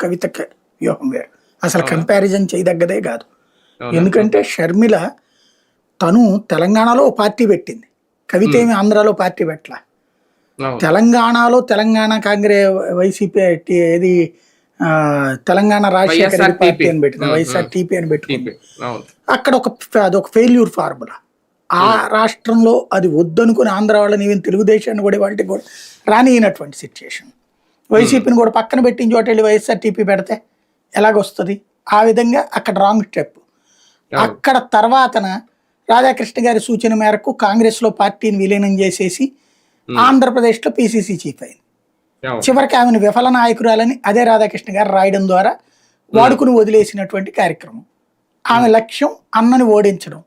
కవితకి వ్యూహం వేరు. అసలు కంపారిజన్ చేయదగ్గదే కాదు? ఎందుకంటే షర్మిల తను తెలంగాణలో పార్టీ పెట్టింది. కవిత ఏమి ఆంధ్రాలో పార్టీ పెట్టలా. తెలంగాణలో తెలంగాణ కాంగ్రెస్ వైసీపీ ఏది తెలంగాణ రాజశేఖర పార్టీ అని. పెట్టింది వైఎస్ఆర్ టీపీ అని పెట్టుకుంది. అక్కడ ఒక అదొక ఫెయిల్యూర్ ఫార్ములా ఆ రాష్ట్రంలో అది వద్దనుకుని ఆంధ్ర వాళ్ళని ఈవెన్ తెలుగుదేశాన్ని కూడా వాళ్ళకి కూడా రానియనటువంటి సిచ్యుయేషన్ వైసీపీని కూడా పక్కన పెట్టిన చోట వెళ్ళి వైఎస్ఆర్ టీపీ పెడితే ఎలాగొస్తుంది? ఆ విధంగా అక్కడ రాంగ్ స్టెప్. అక్కడ తర్వాతన రాధాకృష్ణ గారి సూచన మేరకు కాంగ్రెస్లో పార్టీని విలీనం చేసేసి ఆంధ్రప్రదేశ్లో పిసిసి చీఫ్ అయింది. చివరికి ఆమెను విఫల నాయకురాలని అదే రాధాకృష్ణ గారు రాయడం ద్వారా వాడుకుని వదిలేసినటువంటి కార్యక్రమం. ఆమె లక్ష్యం అన్నని ఓడించడం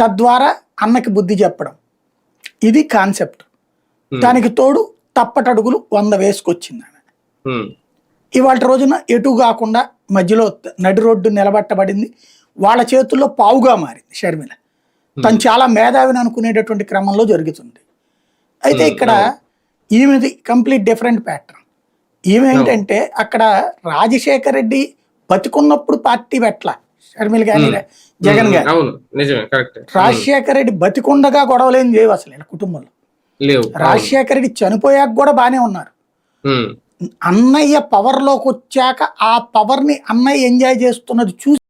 తద్వారా అన్నకి బుద్ధి చెప్పడం. ఇది కాన్సెప్ట్. దానికి తోడు తప్పటడుగులు వంద వేసుకొచ్చింది ఆమె. ఇవాళ రోజున ఎటు కాకుండా మధ్యలో నడి రోడ్డు నిలబట్టబడింది. వాళ్ళ చేతుల్లో పావుగా మారింది షర్మిల. తను చాలా మేధావిని అనుకునేటటువంటి క్రమంలో జరుగుతుంది. అయితే ఇక్కడ ఈమెది కంప్లీట్ డిఫరెంట్ ప్యాటర్న్. ఈమె ఏంటంటే అక్కడ రాజశేఖర్ రెడ్డి బతికున్నప్పుడు పార్టీ పెట్టల. షర్మిల కానీ జగన్ గారు రాజశేఖర్ రెడ్డి బతికుండగా గొడవలేం చేయవు అసలు కుటుంబంలో. లేవు రాజశేఖర్ రెడ్డి చనిపోయాక కూడా బాగానే ఉన్నారు. అన్నయ్య పవర్లోకి వచ్చాక ఆ పవర్ని అన్నయ్య ఎంజాయ్ చేస్తున్నది చూసి